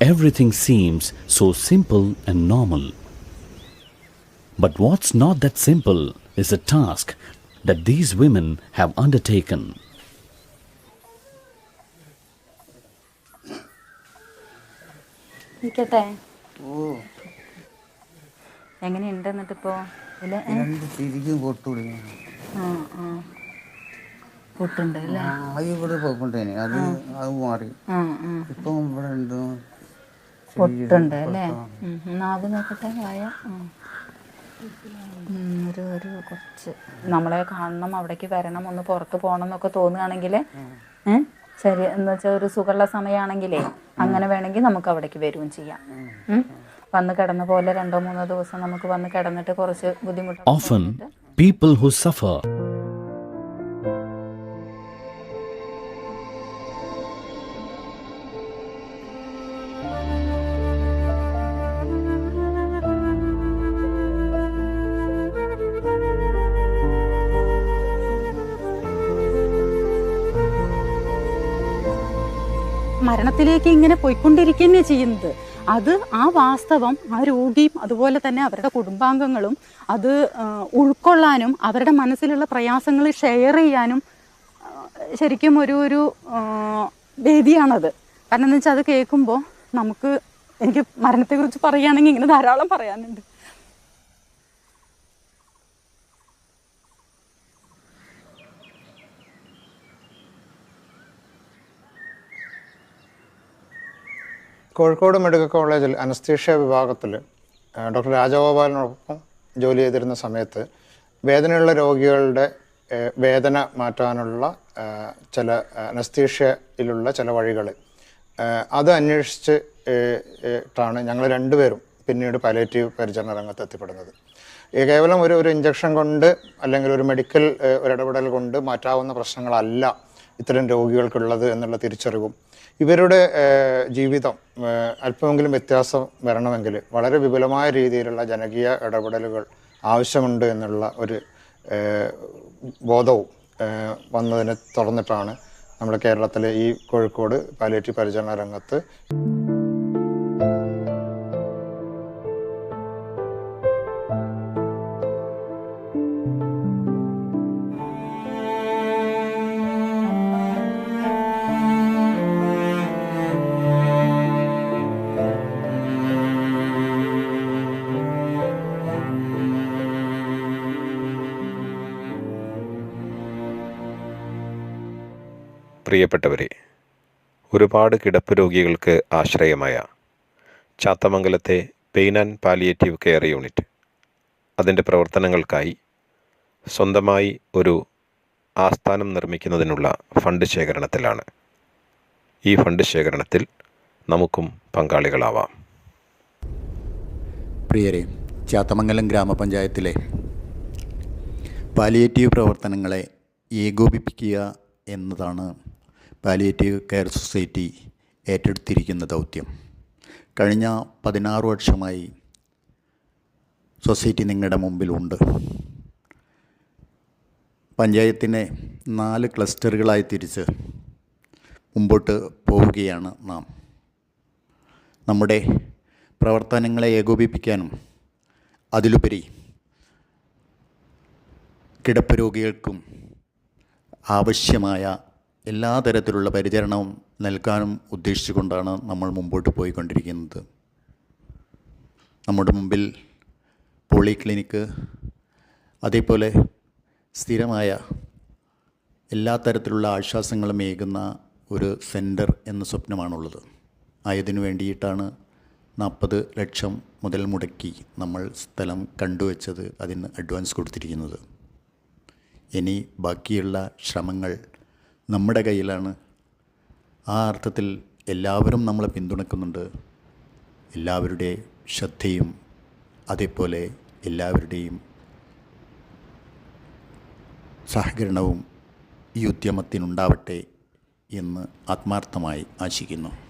everything seems so simple and normal. But what's not that simple is a task that these women have undertaken. നിൽക്കട്ടെ ഓ എങ്ങനെയുണ്ട് എന്നിട്ട് ഇപ്പോ ഇതില് ഏ? രണ്ട് തിരിക്കും പൊട്ടുപിടിക്കണം ആ ആ പൊട്ടുണ്ട് അല്ലേ അത് ഇവിടെ പോയിക്കൊണ്ടേനെ അത് അത് മാറി ആ ആ ഇപ്പം ഇവിടെ ഉണ്ട് പൊട്ടുണ്ട് അല്ലേ? നാവ് നോക്കട്ടെ വായ. ഒരു ഒരു കുറച്ച് നമ്മളെ കാണണം അവിടേക്ക് വരണം ഒന്ന് പുറത്ത് പോകണം എന്നൊക്കെ തോന്നുകയാണെങ്കിൽ ശരി എന്ന് വെച്ചാൽ ഒരു സുഖമുള്ള സമയമാണെങ്കിലേ അങ്ങനെ വേണമെങ്കിൽ നമുക്ക് അവിടേക്ക് വരികയും ചെയ്യാം. ഉം. വന്ന് കിടന്ന പോലെ രണ്ടോ മൂന്നോ ദിവസം നമുക്ക് വന്ന് കിടന്നിട്ട് കുറച്ച് ബുദ്ധിമുട്ട് Often, people who suffer മരണത്തിലേക്ക് ഇങ്ങനെ പോയിക്കൊണ്ടിരിക്കുകന്നെ ചെയ്യുന്നത്. അത് ആ വാസ്തവം ആ രോഗിയും അതുപോലെ തന്നെ അവരുടെ കുടുംബാംഗങ്ങളും അത് ഉൾക്കൊള്ളാനും അവരുടെ മനസ്സിലുള്ള പ്രയാസങ്ങൾ ഷെയർ ചെയ്യാനും ശരിക്കും ഒരു ഒരു വേദിയാണത്. കാരണം എന്താ വെച്ചാൽ അത് കേൾക്കുമ്പോൾ നമുക്ക് എനിക്ക് മരണത്തെക്കുറിച്ച് പറയുകയാണെങ്കിൽ ഇങ്ങനെ ധാരാളം പറയാനുണ്ട്. കോഴിക്കോട് മെഡിക്കൽ കോളേജിൽ അനസ്തീഷ്യ വിഭാഗത്തിൽ ഡോക്ടർ രാജഗോപാലിനൊപ്പം ജോലി ചെയ്തിരുന്ന സമയത്ത് വേദനയുള്ള രോഗികളുടെ വേദന മാറ്റാനുള്ള ചില അനസ്തീഷ്യയിലുള്ള ചില വഴികൾ. അത് അന്വേഷിച്ച് ട്ടാണ് ഞങ്ങൾ രണ്ടുപേരും പിന്നീട് പാലേറ്റീവ് പരിചരണ രംഗത്ത് എത്തിപ്പെടുന്നത്. കേവലം ഒരു ഒരു ഇഞ്ചക്ഷൻ കൊണ്ട് അല്ലെങ്കിൽ ഒരു മെഡിക്കൽ ഒരു ഇടപെടൽ കൊണ്ട് മാറ്റാവുന്ന പ്രശ്നങ്ങളല്ല ഇത്തരം രോഗികൾക്കുള്ളത് എന്നുള്ള തിരിച്ചറിവും ഇവരുടെ ജീവിതം അല്പമെങ്കിലും വ്യത്യാസം വരണമെങ്കിൽ വളരെ വിപുലമായ രീതിയിലുള്ള ജനകീയ ഇടപെടലുകൾ ആവശ്യമുണ്ട് എന്നുള്ള ഒരു ബോധവും വന്നതിനെ തുടർന്നിട്ടാണ് നമ്മുടെ കേരളത്തിലെ ഈ കോഴിക്കോട് പാലിയേറ്റീവ് പരിചരണ രംഗത്ത് പ്രിയപ്പെട്ടവരെ ഒരുപാട് കിടപ്പ് രോഗികൾക്ക് ആശ്രയമായ ചാത്തമംഗലത്തെ pain and palliative care unit. അതിന്റെ പ്രവർത്തനങ്ങൾക്കായി സ്വന്തമായി ഒരു ആസ്ഥാനം നിർമ്മിക്കുന്നതിനുള്ള ഫണ്ട് ശേഖരണത്തിലാണ്. ഈ ഫണ്ട് ശേഖരണത്തിൽ നമുക്കും പങ്കാളികളാവാം. പ്രിയരെ ചാത്തമംഗലം ഗ്രാമപഞ്ചായത്തിലെ പാലിയേറ്റീവ് പ്രവർത്തനങ്ങളെ ഏകോപിപ്പിക്കുക എന്നതാണ് പാലിയേറ്റീവ് കെയർ സൊസൈറ്റി ഏറ്റെടുത്തിരിക്കുന്ന ദൗത്യം. കഴിഞ്ഞ പതിനാറ് വർഷമായി സൊസൈറ്റി നിങ്ങളുടെ മുമ്പിലുണ്ട്. പഞ്ചായത്തിനെ നാല് ക്ലസ്റ്ററുകളായി തിരിച്ച് മുമ്പോട്ട് പോവുകയാണ് നാം. നമ്മുടെ പ്രവർത്തനങ്ങളെ ഏകോപിപ്പിക്കാനും അതിലുപരി കിടപ്പ് രോഗികൾക്കും ആവശ്യമായ എല്ലാ തരത്തിലുള്ള പരിചരണവും നൽകാനും ഉദ്ദേശിച്ചുകൊണ്ടാണ് നമ്മൾ മുമ്പോട്ട് പോയിക്കൊണ്ടിരിക്കുന്നത്. നമ്മുടെ മുമ്പിൽ പോളിക്ലിനിക്ക് അതേപോലെ സ്ഥിരമായ എല്ലാ തരത്തിലുള്ള ആശ്വാസങ്ങളും ഏകുന്ന ഒരു സെന്റർ എന്ന സ്വപ്നമാണുള്ളത്. ആയതിനു വേണ്ടിയിട്ടാണ് നാൽപ്പത് ലക്ഷം മുതൽ മുടക്കി നമ്മൾ സ്ഥലം കണ്ടുവച്ചത് അതിന് അഡ്വാൻസ് കൊടുത്തിരിക്കുന്നത്. ഇനി ബാക്കിയുള്ള ശ്രമങ്ങൾ നമ്മുടെ കയ്യിലാണ്. ആ അർത്ഥത്തിൽ എല്ലാവരും നമ്മളെ പിന്തുണക്കുന്നുണ്ട്. എല്ലാവരുടെ ശ്രദ്ധയും അതേപോലെ എല്ലാവരുടെയും സഹകരണവും ഈ ഉദ്യമത്തിനുണ്ടാവട്ടെ എന്ന് ആത്മാർത്ഥമായി ആശിക്കുന്നു.